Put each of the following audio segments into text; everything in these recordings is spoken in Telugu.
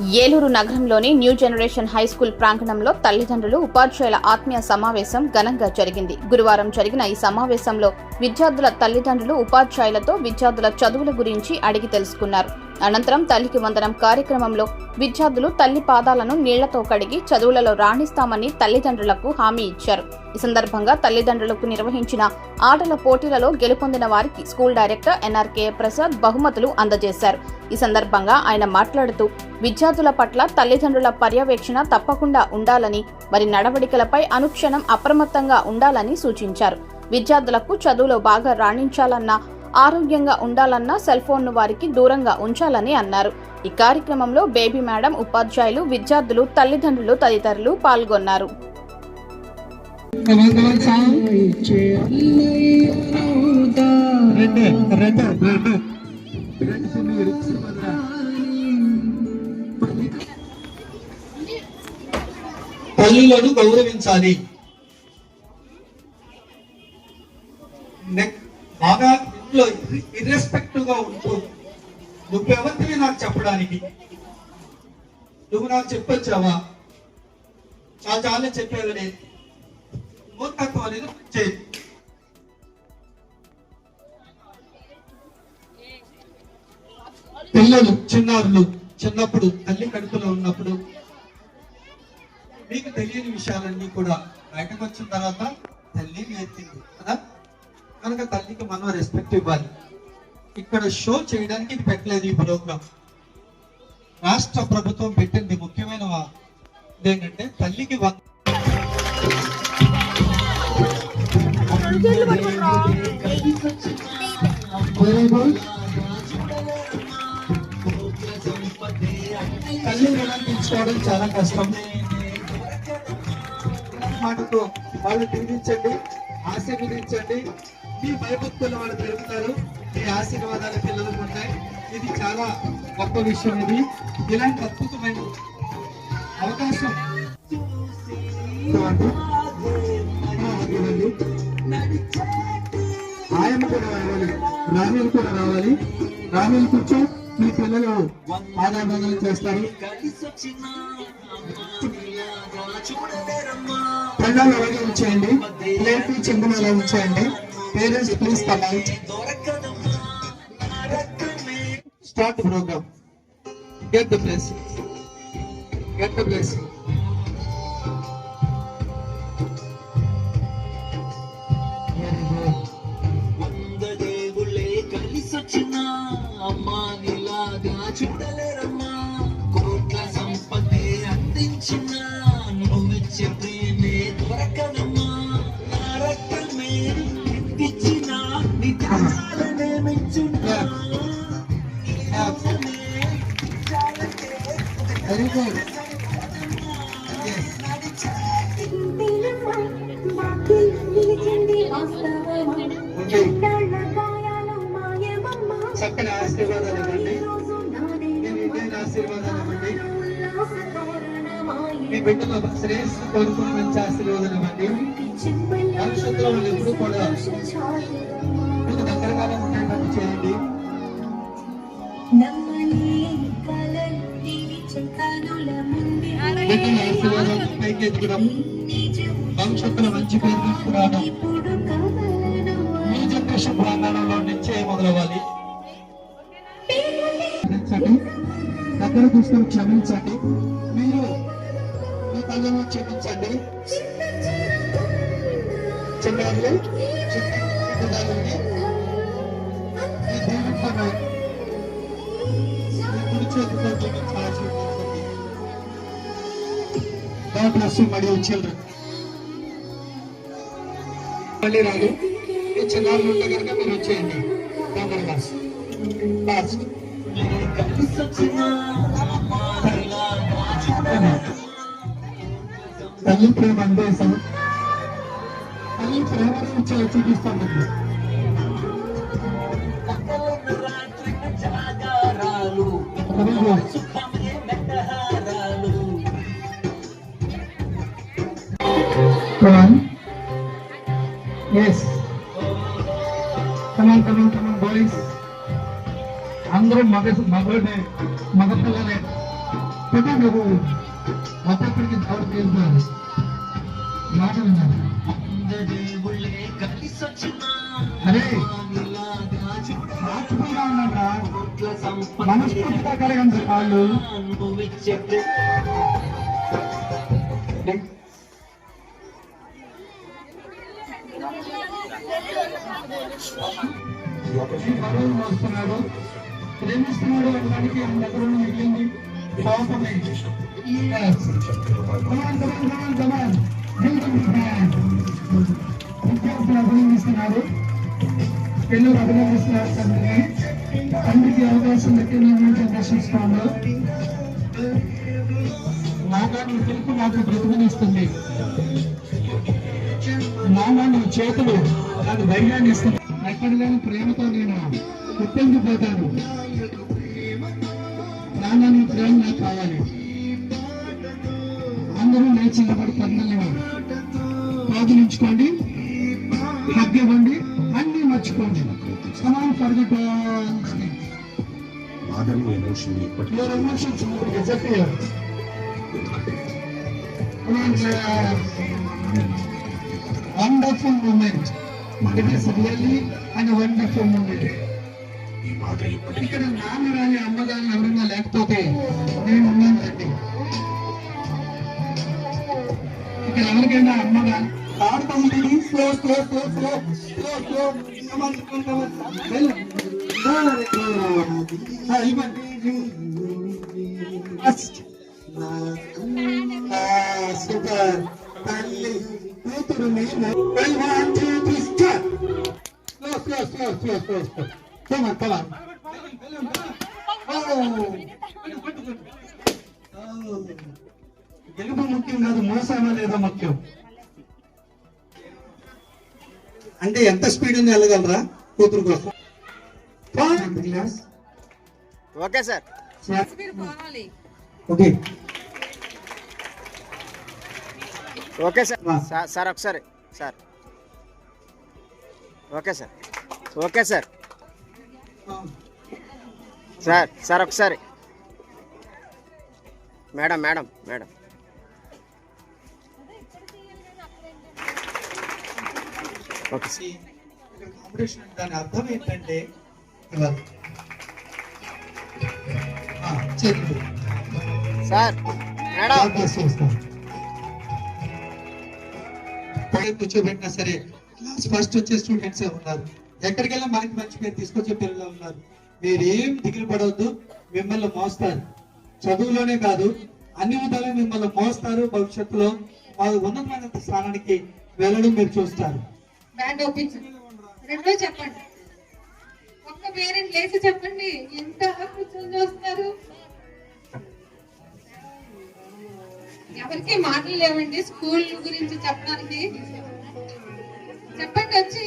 ఏలూరు నగరంలోని న్యూ జనరేషన్ హై స్కూల్ ప్రాంగణంలో తల్లిదండ్రులు ఉపాధ్యాయుల ఆత్మీయ సమావేశం ఘనంగా జరిగింది. గురువారం జరిగిన ఈ సమావేశంలో విద్యార్థుల తల్లిదండ్రులు ఉపాధ్యాయులతో విద్యార్థుల చదువుల గురించి అడిగి తెలుసుకున్నారు. అనంతరం తల్లికి వందనం కార్యక్రమంలో విద్యార్థులు తల్లి పాదాలను నీళ్ళతో కడిగి చదువులలో రాణిస్తామని తల్లిదండ్రులకు హామీ ఇచ్చారు. ఈ సందర్భంగా తల్లిదండ్రులకు నిర్వహించిన ఆటల పోటీలలో గెలుపొందిన వారికి స్కూల్ డైరెక్టర్ ఎన్ఆర్కే ప్రసాద్ బహుమతులు అందజేశారు. ఈ సందర్భంగా ఆయన మాట్లాడుతూ విద్యార్థుల పట్ల తల్లిదండ్రుల పర్యవేక్షణ తప్పకుండా ఉండాలని మరి నడవడికలపై అనుక్షణం అప్రమత్తంగా ఉండాలని సూచించారు. విద్యార్థులకు చదువులో బాగా రాణించాలన్నా ఆరోగ్యంగా ఉండాలన్నా సెల్ ఫోన్ను వారికి దూరంగా ఉంచాలని అన్నారు. ఈ కార్యక్రమంలో బేబీ మేడం ఉపాధ్యాయులు విద్యార్థులు తల్లిదండ్రులు తదితరులు పాల్గొన్నారు. తల్లులను గౌరవించాలి. బాగా ఇంట్లో ఇర్రెస్పెక్టివ్గా ఉంటూ నువ్వెవరివి నాకు చెప్పడానికి? నువ్వు నాకు చెప్పొచ్చావా? చాలా చాలా చెప్పేవనే మూర్ఖత్వం అనేది చేయి. పిల్లలు చిన్నారులు చిన్నప్పుడు తల్లి కడుపులో ఉన్నప్పుడు మీకు తెలియని విషయాలన్నీ కూడా బయటకు వచ్చిన తర్వాత తల్లి నేర్పింది కదా? కనుక తల్లికి మనం రెస్పెక్ట్ ఇవ్వాలి. ఇక్కడ షో చేయడానికి ఇది పెట్టలేదు ఈ ప్రోగ్రామ్ రాష్ట్ర ప్రభుత్వం పెట్టింది ముఖ్యమైన ఏంటంటే ఇదేంటంటే తల్లికి తల్లి రుణం తీసుకోవడం చాలా కష్టం. మాటతో వాళ్ళు తిరిగించండి ఆశీర్వదించండి. మీ భయభక్తులు వాళ్ళు పెరుగుతారు. మీ ఆశీర్వాదాలు పిల్లలకు ఉంటాయి. ఇది చాలా గొప్ప విషయం ఇది. ఇలాంటి అద్భుతమైన అవకాశం. ఆయన కూడా రావాలి. రామీలు కూడా రావాలి. రామీలు కూర్చో. మీ పిల్లలు ఆదాబంధన చేస్తారు. పెళ్ళాలు అలాగే ఉంచేయండి. ప్లేట్ చెంగులు అలా ఉంచేయండి. Parents, please comment. Start the program. Get the blessing. Get the blessing. Very good చక్కని ఆశీర్వాదాలు ఇవ్వండి. మీ విజయన ఆశీర్వాదాలు ఇవ్వండి మీ బిడ్డల శ్రేయస్సు కోరుకుని మంచి ఆశీర్వాదాలు ఇవ్వండి. భవిష్యత్తులో వాళ్ళు ఎప్పుడు కూడా ఆశీర్వాదాలు పైకి భవిష్యత్తులో మంచి పేరు తీసుకురావడం మీ జనరేషన్ ప్రాంగణంలో నుంచే మొదలవ్వాలి దగ్గర తీసుకొని క్షమించండి. మీరు మీ తల్లిని క్షమించండి. చిన్నారులు చిన్న మీ దేవుడితో మీ కుడి చేతితో క్షమించి God bless you, my dear children. మళ్ళీ రాదు. మీ చిన్నారులు ఉంటే కనుక మీరు వచ్చేయండి. లాస్ట్ అమ్మా నీలాగా చూడలేరమ్మా తల్లి ప్రేమ అందేశం తల్లి ప్రేమ నుంచి చూపిస్తాం మీకు Come on. Yes. Come on, come on, come on, boys. అందరూ మగ మగడే మగ పిల్లలే. పెట్టే నువ్వు ఒక్కొక్కడికి ఎవరు తీరుతారు. మాట కలిసొచ్చిన? అరే హ్యాపీగా ఉన్నారా మనస్ఫూర్తిగా కలగండి వాళ్ళు. అనుభవించే మోస్తున్నాడు ప్రేమిస్తున్నాడు అనడానికి ఆయన దగ్గర మిగిలింది కోపమే విద్యార్థులు అభినందిస్తున్నారు పిల్లలు అభినందిస్తున్నారు తండ్రిని తండ్రికి అవకాశం దక్కిన న్యూ జనరేషన్ స్కూల్లో నాగా నీ పిలుపు నాకు బ్రతుకునిస్తుంది నానా చేతులు నాకు ధైర్యాన్ని ఇస్తుంది. ఎక్కడ లేని ప్రేమతో నేను గుర్తింపుపోతాను నాన్న నీ ప్రేమ నాకు కావాలి. అందరూ లేచి నిలబడి పనులను పాదులించుకోండి హగ్ ఇవ్వండి అన్ని మర్చిపోండి. Samman your emotions moment it is really బాధ ఇప్పటికీ ఇక్కడ నాన్న రాని అమ్మ కానీ ఎవరైనా లేకపోతే నేను ఉన్నానండి. ఇక్కడ ఎవరికైనా అమ్మ కానీ ఆడుతుంది slow slow slow slow slow slow super. తల్లి కూతురు నేను slow slow slow slow slow Come on, come on. గెలుపు ముఖ్యం కాదు మోసామా లేదా ముఖ్యం అంటే ఎంత స్పీడ్ ఉంది వెళ్ళగలరా? కూతురు కోసం. Okay sir. Okay. Okay. Sir sir ఒకసారి. Sir. Okay sir. Okay sir. Sir sir ఒకసారి. Madam madam madam. Okay sir. దాని అర్థం ఏంటంటే సార్ మేడం. బ్లాక్ కూర్చోబెట్టినా సరే క్లాస్ ఫస్ట్ వచ్చే స్టూడెంట్సే ఉన్నారు. ఎక్కడికి వెళ్ళినా మనకి మంచి పేరు తీసుకొచ్చే పిల్లలు ఉన్నారు. మీరేం దిగులు పడవద్దు మిమ్మల్ని మోస్తారు. చదువులోనే కాదు అన్ని విధాలు మిమ్మల్ని మోస్తారు. భవిష్యత్తులో వాళ్ళు ఉన్నతమైన స్థానానికి వెళ్ళడం మీరు చూస్తారు. రెండో చెప్పండి. ఒక్క పేరెంట్ లేచి చెప్పండి ఎంత కూర్చొని చూస్తున్నారు ఎవరికి మాటలు లేవండి స్కూల్ గురించి చెప్పడానికి. చెప్పండి వచ్చి.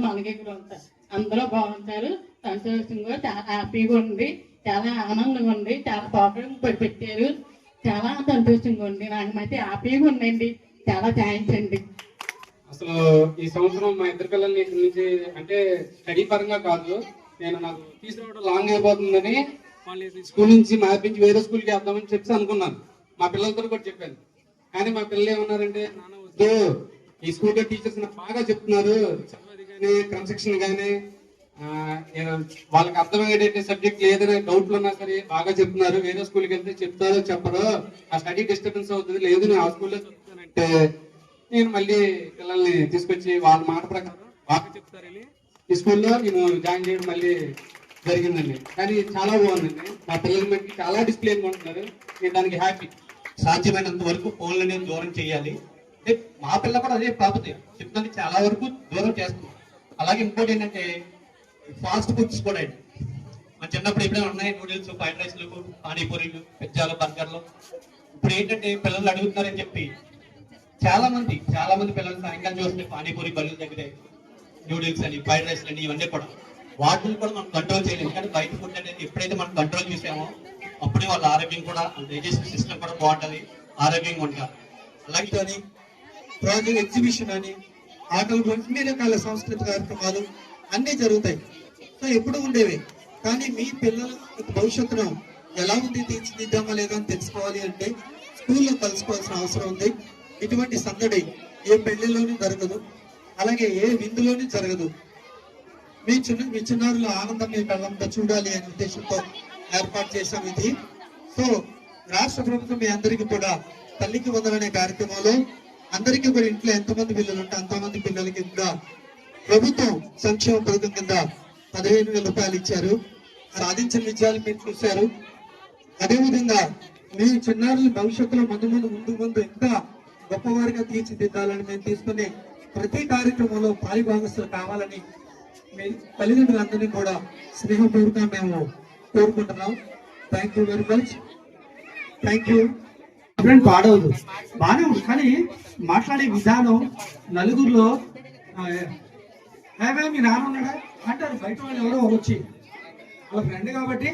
మనకి కూడా ఉంటారు. అందరూ బాగుంటారు. సంతోషంగా చాలా హ్యాపీగా ఉంది. చాలా ఆనందంగా ఉంది. చాలా ప్రోగ్రామ్ పెట్టారు. చాలా సంతోషంగా ఉంది. నాకు అయితే హ్యాపీగా ఉందండి. చాలా థ్యాంక్స్ అండి. అసలు ఈ సంవత్సరం మా ఇద్దరు పిల్లల్ని ఇక్కడి నుంచి అంటే స్టడీ పరంగా కాదు. నేను నాకు తీసుకురావడం లాంగ్ అయిపోతుందని వాళ్ళు స్కూల్ నుంచి మార్పించి వేరే స్కూల్కి వేద్దామని చెప్పి అనుకున్నాను. మా పిల్లలతో కూడా చెప్పాను. కానీ మా పిల్లలు ఏమన్నారంటే నాన్న వద్దు. ఈ స్కూల్లో టీచర్స్ నాకు బాగా చెప్తున్నారు. కానీ క్రమశిక్షణ కానీ వాళ్ళకి అర్థమయ్యేటట్టు సబ్జెక్ట్ ఏదైనా డౌట్లు ఉన్నా సరే బాగా చెప్తున్నారు. వేరే స్కూల్కి వెళ్తే చెప్తారో చెప్పరో ఆ స్టడీ డిస్టర్బెన్స్ అవుతుంది. లేదు నేను ఆ స్కూల్లో చెప్తానంటే నేను మళ్ళీ పిల్లల్ని తీసుకొచ్చి వాళ్ళ మాట ప్రకారం బాగా చెప్తారని ఈ స్కూల్లో నేను జాయిన్ చేయడం మళ్ళీ జరిగిందండి. కానీ చాలా బాగుందండి. మా పిల్లల బట్టి చాలా డిసిప్లిన్ ఉంటున్నారు. నేను దానికి హ్యాపీ సాధ్యమైనంత వరకు ఫోన్లు అనేది దూరం చేయాలి. అంటే మా పిల్ల కూడా అదే ప్రాపతి చెప్తుంది చాలా వరకు దూరం చేస్తున్నాం అలాగే ఇంకోటి ఏంటంటే ఫాస్ట్ ఫుడ్స్ కూడా అండి. మన చిన్నప్పుడు ఎప్పుడైనా ఉన్నాయి నూడిల్స్ ఫ్రైడ్ రైస్లు పానీపూరీలు పిజ్జాలు బర్గర్లు. ఇప్పుడు ఏంటంటే పిల్లలు అడుగుతున్నారని చెప్పి చాలా మంది చాలా మంది పిల్లలు సాయంకాలం చూస్తే పానీపూరి బళ్ళు దగ్గరే నూడిల్స్ అని ఫ్రైడ్ రైస్ అని ఇవన్నీ కూడా. వాటిని కూడా మనం కంట్రోల్ చేయలేము. ఎందుకంటే బయట ఫుడ్ అనేది ఎప్పుడైతే మనం కంట్రోల్ చేసామో అప్పుడే వాళ్ళ ఆరోగ్యం కూడా డైజెస్టివ్ సిస్టమ్ కూడా బాగుంటుంది ఆరోగ్యంగా ఉంటారు. అలాగే కానీ ప్రాజెక్ట్ ఎగ్జిబిషన్ అని ఆటలు అన్ని రకాల సాంస్కృతిక కార్యక్రమాలు అన్నీ జరుగుతాయి. సో ఎప్పుడు ఉండేవి. కానీ మీ పిల్లల భవిష్యత్తును ఎలా ఉంది తీర్చిదిద్దామా లేదా అని తెలుసుకోవాలి అంటే స్కూల్లో కలుసుకోవాల్సిన అవసరం ఉంది. ఇటువంటి సందడి ఏ పెళ్ళిలోనూ జరగదు. అలాగే ఏ విందులోనూ జరగదు. మీ చిన్న మీ చిన్నారుల ఆనందం మీ కళ్ళంతా చూడాలి అనే ఉద్దేశంతో ఏర్పాటు చేశాం ఇది. సో రాష్ట్ర ప్రభుత్వం మీ అందరికీ కూడా తల్లికి వందలనే కార్యక్రమంలో అందరికీ కూడా ఇంట్లో ఎంతమంది పిల్లలు ఉంటే అంతమంది పిల్లలకి కూడా ప్రభుత్వం సంక్షేమ పథకం కింద పదిహేను వేల రూపాయలు ఇచ్చారు. సాధించిన విజయాలు మీరు చూశారు. అదేవిధంగా మీ చిన్నారుల భవిష్యత్తులో ముందు ముందు ముందు ముందు ఇంకా గొప్పవారిగా తీర్చిదిద్దాలని మేము తీసుకునే ప్రతి కార్యక్రమంలో పాలిభాగస్తులు కావాలని మీ తల్లిదండ్రులందరినీ కూడా స్నేహపూర్వకంగా మేము కోరుకుంటున్నాం. Thank you very much thank you friend పాడవదు. బాగానే ఉంది. కానీ మాట్లాడే విధానం నలుగురిలో ఆ, ఏమే మీ నాన్న ఉన్నాడా? అంటారు. బయట వాళ్ళు ఎవరో వచ్చి. వాళ్ళ ఫ్రెండ్ కాబట్టి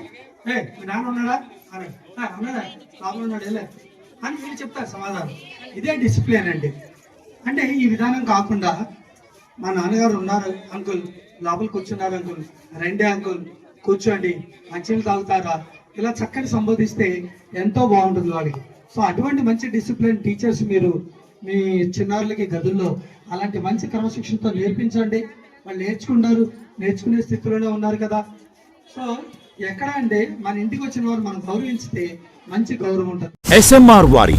ఏ మీ నాన్న ఉన్నాడా? అన్నాడు ఉన్నాడా? లోపల ఉన్నాడు వెళ్ళే. అని వీళ్ళు చెప్తారు సమాధానం. ఇదే డిసిప్లిన్ అండి. అంటే ఈ విధానం కాకుండా మా నాన్నగారు ఉన్నారు అంకుల్ లోపల కూర్చున్నారు అంకుల్ రెండే అంకుల్ కూర్చోండి. మంచినీళ్ళు తాగుతారా? ఇలా చక్కని సంబోధిస్తే ఎంతో బాగుంటుంది వాడికి సో అటువంటి మంచి డిసిప్లిన్ టీచర్స్ మీరు మీ చిన్నారులకి గదుల్లో అలాంటి మంచి క్రమశిక్షణతో నేర్పించండి. వాళ్ళు నేర్చుకున్నారు నేర్చుకునే స్థితిలోనే ఉన్నారు కదా. సో ఎక్కడ అంటే మన ఇంటికి వచ్చిన వారు మనం గౌరవించితే మంచి గౌరవం ఉంటుంది. ఎస్ఎంఆర్ వారి